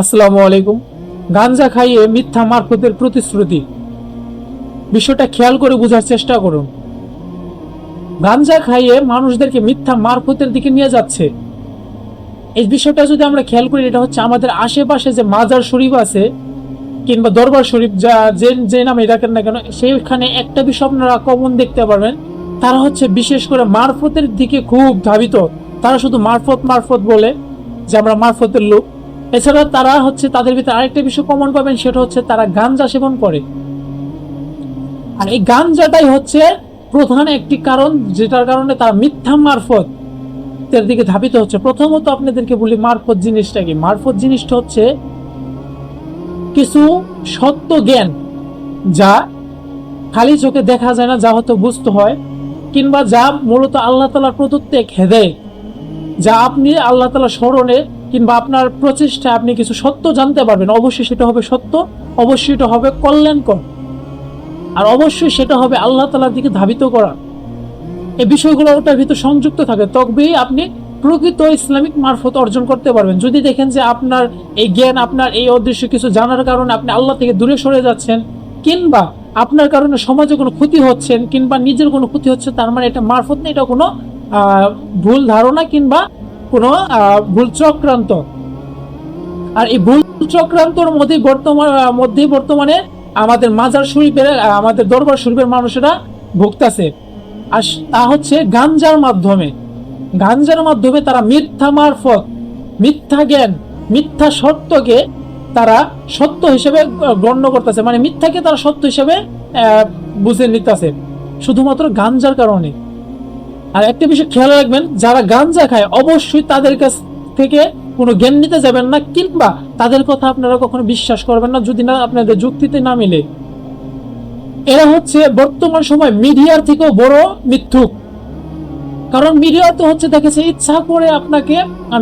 আসসালামু আলাইকুম। গাঞ্জা খাইয়ে মিথ্যা মারফতের প্রতিশ্রুতি। বিষয়টা খেয়াল করে বোঝার চেষ্টা করুন। গাঞ্জা খাইয়ে মানুষদেরকে মিথ্যা মারফতের দিকে নিয়ে যাচ্ছে। এই বিষয়টা যদি আমরা খেয়াল করি, এটা হচ্ছে আমাদের আশেপাশে যে মাজার শরীফ আছে, কিংবা দরবার শরীফ, যা যে যে নামে ডাকেন না কেন, সেইখানে একটা বিষয় আপনারা কমন দেখতে পারবেন। তারা হচ্ছে বিশেষ করে মারফতের দিকে খুব ধাবিত। তারা শুধু মারফত মারফত বলে যে আমরা মারফতের লোক। এছাড়া তারা হচ্ছে তাদের ভিতরে আরেকটা বিষয় কমন পাবেন, সেটা হচ্ছে তারা গাঞ্জা সেবন করে। আর এই গাঞ্জাটাই হচ্ছে প্রধান একটি কারণ, যেটার কারণে তারা মিথ্যা মারফত দিকে ধাবিত হচ্ছে। প্রথমত আপনাদেরকে বলি মারফত জিনিসটা কি? মারফত জিনিসটা হচ্ছে কিছু সত্য জ্ঞান যা খালি চোখে দেখা যায় না, যা হয়তো বুঝতে হয়, কিংবা যা মূলত আল্লাহ তালার প্রদত্ত এক হেদায় যা আপনি আল্লাহ তালা স্মরণে কিংবা আপনার প্রচেষ্টায় আপনি কিছু সত্য জানতে পারবেন, অবশ্যই সেটা হবে সত্য, অবশ্যই এটা হবে কল্যাণকর। আর অবশ্যই সেটা হবে আল্লাহ তালার দিকে ধাবিত করা। এই বিষয়গুলো ওটার ভিতর সংযুক্ত থাকে, তবেই আপনি প্রকৃত ইসলামিক মারফত অর্জন করতে পারবেন। যদি দেখেন যে আপনার এই জ্ঞান, আপনার এই অদৃশ্য কিছু জানার কারণে আপনি আল্লাহ থেকে দূরে সরে যাচ্ছেন, কিংবা আপনার কারণে সমাজে কোনো ক্ষতি হচ্ছেন, কিংবা নিজের কোনো ক্ষতি হচ্ছে, তার মানে এটা মারফত না, এটা কোনো ভুল ধারণা কিংবা কোনো ভুল চক্রান্ত আর এই ভুল চক্রান্তর মধ্যে বর্তমান মধ্যেই বর্তমানে আমাদের মাজার শরীফের আমাদের দরবার শরীফের মানুষেরা ভুগতাছে। আর তা হচ্ছে গাঞ্জার মাধ্যমে। গাঞ্জার মাধ্যমে তারা মিথ্যা মারফত, মিথ্যা জ্ঞান, মিথ্যা সত্যকে তারা সত্য হিসেবে গণ্য করতেছে। মানে মিথ্যাকে তারা সত্য হিসেবে বুঝে নিতেছে। শুধুমাত্র গাঞ্জার কারণে। আর একটা বিষয় খেয়াল রাখবেন, যারা গাঞ্জা খায়, অবশ্যই তাদের কাছ থেকে কোনো জ্ঞান নিতে যাবেন না, কিংবা তাদের কথা আপনারা কখনো বিশ্বাস করবেন না, যদি না আপনাদের যুক্তিতে না মিলে। এরা হচ্ছে বর্তমান সময় মিডিয়ার থেকেও বড় মিথ্যুক। কারণ মিডিয়া তো হচ্ছে দেখেছে, ইচ্ছা করে আপনাকে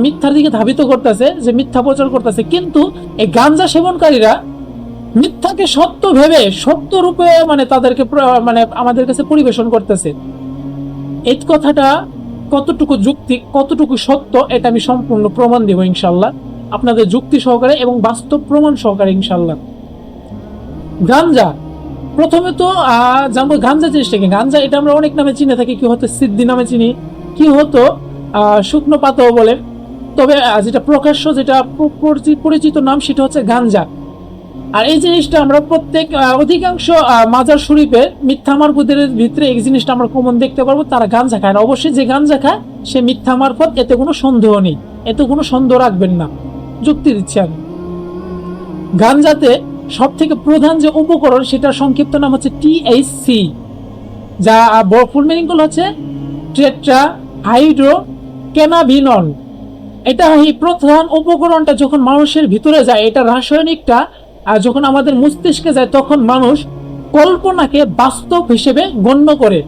মিথ্যার দিকে ধাবিত করতেছে, যে মিথ্যা প্রচার করতেছে। কিন্তু এই গাঞ্জা সেবনকারীরা মিথ্যাকে সত্য ভেবে সত্য রূপে মানে তাদেরকে মানে আমাদের কাছে পরিবেশন করতেছে। এই কথাটা কতটুকু যুক্তি, কতটুকু সত্য, এটা আমি সম্পূর্ণ প্রমাণ দেব ইনশাল্লাহ আপনাদের যুক্তি সহকারে এবং বাস্তব প্রমাণ সহকারে ইনশাল্লাহ গাঞ্জা। প্রথমে তো জানব গাঞ্জা জিনিসটা কি? গাঞ্জা, এটা আমরা অনেক নামে চিনে থাকি, কি হতো সিদ্ধি নামে চিনি, কি হতো শুকনো পাতাও বলে। তবে যেটা প্রকাশ্য, যেটা পরিচিত নাম, সেটা হচ্ছে গাঞ্জা। আর এই জিনিসটা আমরা প্রত্যেক অধিকাংশ মাজার শরীফে মিথ্যা মারফতের ভিতরে এই জিনিসটা আমরা কমন দেখতে পারব, তারা গাঞ্জা খায় না। অবশ্যই যে গাঞ্জা খায়, সে মিথ্যা মারফত এতে কোনো সন্দেহ নেই, এতে কোনো সন্দেহ রাখবেন না যুক্তি দিচ্ছি আমি গাঞ্জাতে সব থেকে প্রধান যে উপকরণ, সেটার সংক্ষিপ্ত নাম হচ্ছে টিএইচসি যা ফুল মিনিংগুলো হচ্ছে ট্রেট্রা হাইড্রো ক্যানাবিনল। এটা এই প্রধান উপকরণটা যখন মানুষের ভিতরে যায়, এটা রাসায়নিকটা আর যখন আমাদের মস্তিষ্কে যায়, তখন মানুষ কল্পনাকে বাস্তব হিসেবে গণ্য করে।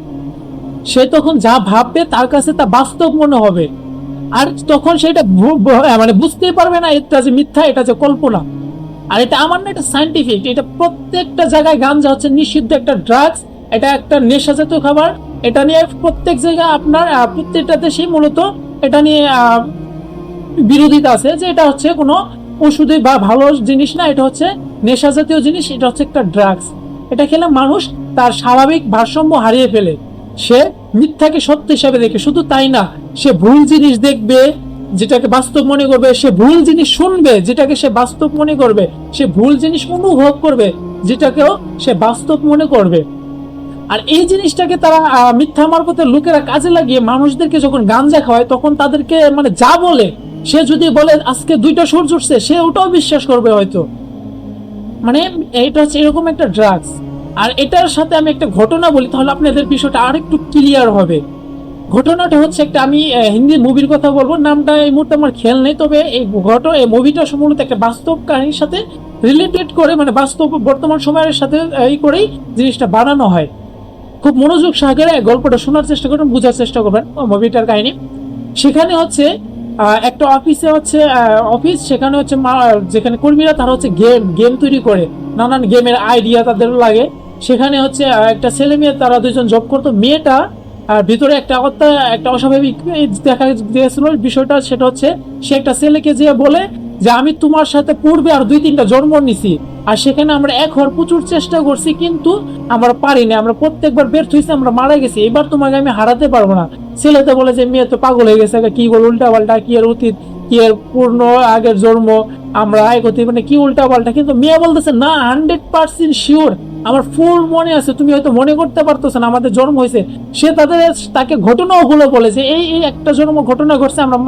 সে তখন যা ভাববে, তার কাছে তা বাস্তব মনে হবে। আর তখন সেটা মানে বুঝতেই পারবে না, এটা যে মিথ্যা, এটা যে কল্পনা। আর এটা আমার না, এটা সাইন্টিফিক এটা প্রত্যেকটা জায়গায় গাঞ্জা হচ্ছে, নিষিদ্ধ একটা ড্রাগস এটা একটা নেশাজাতীয় খাবার, এটা নিয়ে প্রত্যেক জায়গায় আপনার প্রত্যেকটা দেশেই মূলত এটা নিয়ে বিরোধিতা আছে যে এটা হচ্ছে কোনো ওষুধে বা ভালো জিনিস না, এটা হচ্ছে নেশা জাতীয় জিনিস, এটা হচ্ছে একটা ড্রাগস এটা খেলে মানুষ তার স্বাভাবিক ভারসাম্য হারিয়ে ফেলে। সে মিথ্যাকে সত্য হিসাবে দেখে, শুধু তাই না, সে ভুল জিনিস দেখবে, যেটাকে বাস্তব মনে করবে, সে ভুল জিনিস শুনবে, যেটাকে সে বাস্তব মনে করবে, সে ভুল জিনিস অনুভব করবে, যেটাকেও সে বাস্তব মনে করবে। আর এই জিনিসটাকে তারা মিথ্যা মারফতে লোকেরা কাজে লাগিয়ে মানুষদেরকে যখন গাঞ্জা খাওয়ায়, তখন তাদেরকে মানে যা বলে সে যদি বলে আজকে দুইটা সূর্য উঠছে, সে ওটাও বিশ্বাস করবে হয়তো। মানে এটা হচ্ছে এরকম একটা ড্রাগস আর এটার সাথে আমি একটা ঘটনা বলি, তাহলে আপনাদের বিষয়টা আর একটু ক্লিয়ার হবে। ঘটনাটা হচ্ছে একটা আমি হিন্দি মুভির কথা বলব, নামটা এই মুহূর্তে আমার খেয়াল নেই, তবে এই ঘটনা, এই মুভিটা সম্পূর্ণত একটা বাস্তব কাহিনীর সাথে রিলেটেড করে মানে বাস্তব বর্তমান সময়ের সাথে এই করেই জিনিসটা বানানো হয়। খুব মনোযোগ সহকারে গল্পটা শোনার চেষ্টা করবেন, বোঝার চেষ্টা করবেন মুভিটার কাহিনী। সেখানে হচ্ছে একটা অফিসে হচ্ছে অফিস সেখানে হচ্ছে যেখানে কর্মীরা, তারা হচ্ছে গেম গেম তৈরি করে। নানান গেমের আইডিয়া তাদের লাগে। সেখানে হচ্ছে একটা ছেলে মেয়ে, তারা দুজন জব করতো। মেয়েটা আর ভিতরে একটা অত্যা, একটা অস্বাভাবিক দেখা গিয়েছিল বিষয়টা, সেটা হচ্ছে, সে একটা ছেলেকে যে বলে যে আমি তোমার সাথে পূর্বে আর দুই তিনটা জন্ম নিছি, আর সেখানে আমরা এক হওয়ার প্রচুর চেষ্টা করছি, কিন্তু আমরা পারিনি আমরা প্রত্যেকবার ব্যর্থ হয়েছি আমরা মারা গেছি। এবার তোমাকে আমি হারাতে পারব না। ছেলেতে বলে যে, মেয়ে তো পাগল হয়ে গেছে কি বল উল্টা পাল্টা কি আর অতীত, কি আর পূর্ণ, আগের জন্ম, আমরা আয় করতে মানে কি উল্টা পাল্টা কিন্তু মেয়ে বলতেছে, না হান্ড্রেড পার্সেন্ট শিওর আমার ফুল মনে আছে, তুমি হয়তো মনে করতে পারতেছো না, আমাদের জন্ম হয়েছে। সে তাদের, তাকে ঘটনাও গুলো বলে যে, এই এই একটা জন্ম ঘটনা ঘটছে, আমরা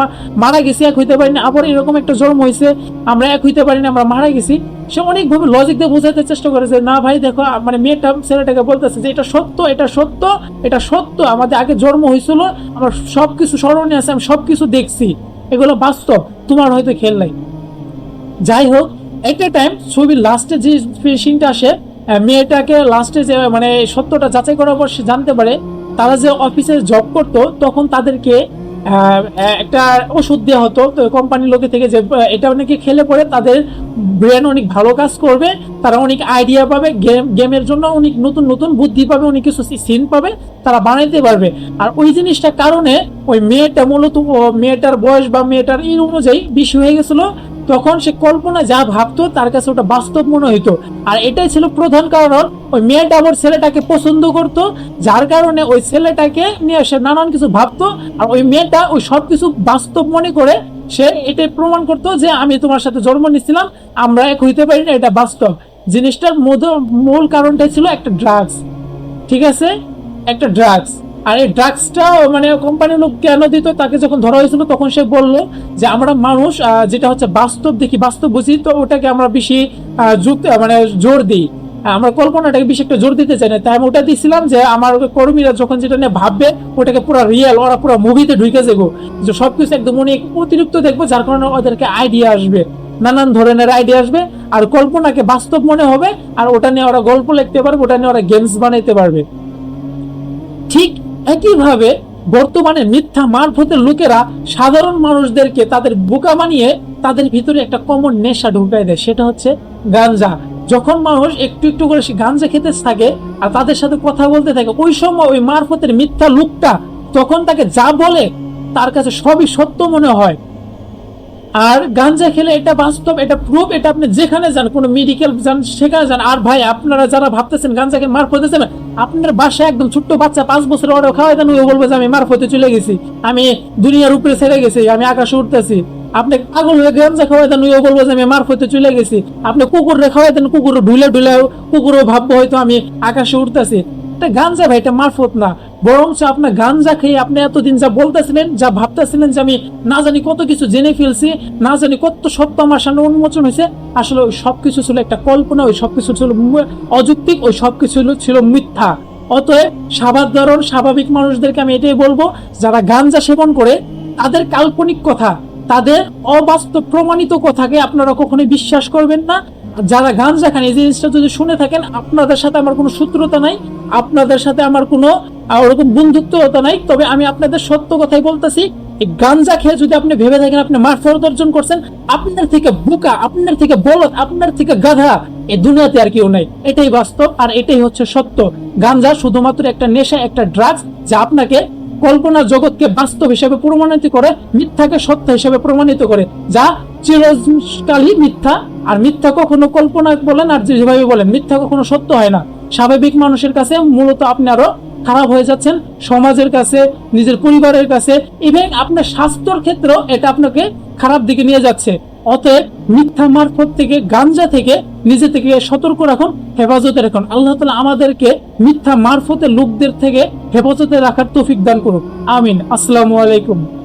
মারা গেছি, এক হইতে পারিনি, আবার এরকম একটা জন্ম হয়েছে, আমরা এক হইতে পারিনি, আমরা মারা গেছি। সে অনেকভাবে লজিক দিয়ে বোঝাতে চেষ্টা করেছে না ভাই, দেখো মানে মেয়েটা, ছেলেটাকে বলতেছে যে, এটা সত্য এটা সত্য এটা সত্য, আমাদের আগে জন্ম হয়েছিল, আমার সবকিছু স্মরণে আছে, আমি সবকিছু দেখছি, এগুলো বাস্তব, তোমার হয়তো খেল নাই। যাই হোক একটা টাইম ছবির লাস্টে যে ফিনিশিংটা আসে মেয়েটাকে লাস্টে যে মানে সত্যটা যাচাই করার পর সে জানতে পারে, তারা যে অফিসে জব করতো, তখন তাদেরকে একটা ওষুধ দেওয়া হতো। তো কোম্পানির লোকে থেকে যে এটা অনেকে খেলে পরে তাদের ব্রেন অনেক ভালো কাজ করবে, তারা অনেক আইডিয়া পাবে গেম গেমের জন্য অনেক নতুন নতুন বুদ্ধি পাবে, অনেক কিছু সিন পাবে, তারা বানাইতে পারবে। আর ওই জিনিসটার কারণে ওই মেয়েটা মূলত মেয়েটার বয়স বা মেয়েটার এই অনুযায়ী বেশি হয়ে গেছিল। তখন সে কল্পনা যা ভাবতো তার কাছে ওটা বাস্তব মনে হইতো। আর এটাই ছিল প্রধান কারণ, ওই মেয়েটা আবার ছেলেটাকে পছন্দ করতো, যার কারণে ওই ছেলেটাকে নিয়ে সে নানান কিছু ভাবতো, আর ওই মেয়েটা ওই সব কিছু বাস্তব মনে করে সে এটাই প্রমাণ করতো যে আমি তোমার সাথে জন্ম নিছিলাম আমরা এক হইতে পারি না, এটা বাস্তব। জিনিসটার মূল কারণটাই ছিল একটা ড্রাগস ঠিক আছে? একটা ড্রাগস আর এই ড্রাগসটা মানে কোম্পানির লোক কেন দিত? তাকে যখন ধরা হয়েছিল, তখন সে বলল যে, আমরা মানুষ যেটা হচ্ছে বাস্তব দেখি, বাস্তব বুঝি, তো ওটাকে আমরা বেশি মানে জোর দিই। আমরা কল্পনাটাকে বেশি একটা জোর দিতে চাই না। তাই আমি ওটা দিছিলাম যে, আমার কর্মীরা যখন যেটা নিয়ে ভাববে, ওটাকে পুরো রিয়েল ওরা পুরো মুভিতে ঢুকে যাব। যে সবকিছু একদম অনেক অতিরিক্ত দেখব, যার কারণে ওদেরকে আইডিয়া আসবে, নানান ধরনের আইডিয়া আসবে, আর কল্পনাকে বাস্তব মনে হবে, আর ওটা নিয়ে ওরা গল্প লিখতে পারবে, ওটা নিয়ে ওরা গেমস বানাইতে পারবে। ঠিক একইভাবে বর্তমানে মিথ্যা মারফতের লোকেরা সাধারণ মানুষদেরকে তাদের বোকা বানিয়ে তাদের ভিতরে একটা কমন নেশা ঢুকাই দেয়, সেটা হচ্ছে গাঞ্জা। যখন মানুষ একটু একটু করে সে গাঞ্জা খেতে থাকে আর তাদের সাথে কথা বলতে থাকে, ওই সময় ওই মারফতের মিথ্যা লোকটা তখন তাকে যা বলে তার কাছে সবই সত্য মনে হয়। আর গাঞ্জা খেলে এটা বাস্তব, এটা প্রুফ এটা আপনি যেখানে যান, কোনো মেডিকেল যান, সেখানে যান। আর ভাই, আপনারা যারা ভাবতেছেন গাঞ্জাকে মার ফতে যাবেন, আপনার বাসায় একদম ছোট্ট বাচ্চা পাঁচ বছর ওরা খাওয়াই দেন ও বলবে যে আমি মার ফতে চলে গেছি। আমি দুনিয়ার উপরে ছেড়ে গেছি, আমি আকাশে উঠতেছি। আপনি পাগল হয়ে গাঞ্জা খাওয়াই দেন ও বলব যে আমি মার ফতে চলে গেছি। আপনি কুকুর খাওয়াই দেন কুকুর ঢুলে ঢুলে, কুকুরও ভাববো হয়তো আমি আকাশে উঠতেছি। এটা গাঞ্জা ভাই, এটা মারফত না। বরঞ্চ আপনার গাঞ্জা খেয়ে আপনি এতদিন যা বলতেছিলেন, যা ভাবতেছিলেন যে আমি না জানি কত কিছু জেনে ফেলছি, না জানি কত সত্য আমার সামনে উন্মোচন হয়েছে, আসলে ওই সবকিছু ছিল একটা কল্পনা, ওই সবকিছু ছিল অযৌক্তিক, ওই সবকিছু ছিল- ছিল মিথ্যা। অতএব সাধারণ স্বাভাবিক মানুষদেরকে আমি এটাই বলব, যারা গাঞ্জা সেবন করে, তাদের কাল্পনিক কথা, তাদের অবাস্তব প্রমাণিত কথাকে আপনারা কখনোই বিশ্বাস করবেন না। যারা গাঞ্জা খান এই জিনিসটা যদি শুনে থাকেন, আপনাদের সাথে আমার কোনো সূত্রতা নাই, আপনাদের সাথে আমার কোনো ওরকম বন্ধুত্বতা নাই, তবে আমি আপনাদের সত্য কথাই বলতেছি গাঞ্জা খেয়ে যদি আপনি ভেবে থাকেন আপনি মারফত অর্জন করছেন, আপনার থেকে বুকা, আপনার থেকে বলদ, আপনার থেকে গাধা এই দুনিয়াতে আর কেউ নাই। এটাই বাস্তব আর এটাই হচ্ছে সত্য। গাঞ্জা শুধুমাত্র একটা নেশা, একটা ড্রাগস যা আপনাকে কল্পনা জগৎকে বাস্তব হিসেবে প্রমাণিত করে, মিথ্যাকে সত্য হিসেবে প্রমাণিত করে, যা চিরকালই মিথ্যা আর মিথ্যা কখনো কল্পনা বলেন আর যেভাবে বলেন, মিথ্যা কখনো সত্য হয় না। স্বাভাবিক মানুষের কাছে মূলত আপনি আরও খারাপ হয়ে যাচ্ছেন, সমাজের কাছে, নিজের পরিবারের কাছে ইভেন আপনার স্বাস্থ্যর ক্ষেত্রেও এটা আপনাকে খারাপ দিকে নিয়ে যাচ্ছে। অতএব মিথ্যা মারফত থেকে, গাঞ্জা থেকে নিজে থেকে সতর্ক রাখুন, হেফাজতে রাখুন। আল্লাহ তালা আমাদেরকে মিথ্যা মারফতে লোকদের থেকে হেফাজতে রাখার তৌফিক দান করুন আমিন। আসসালামু আলাইকুম।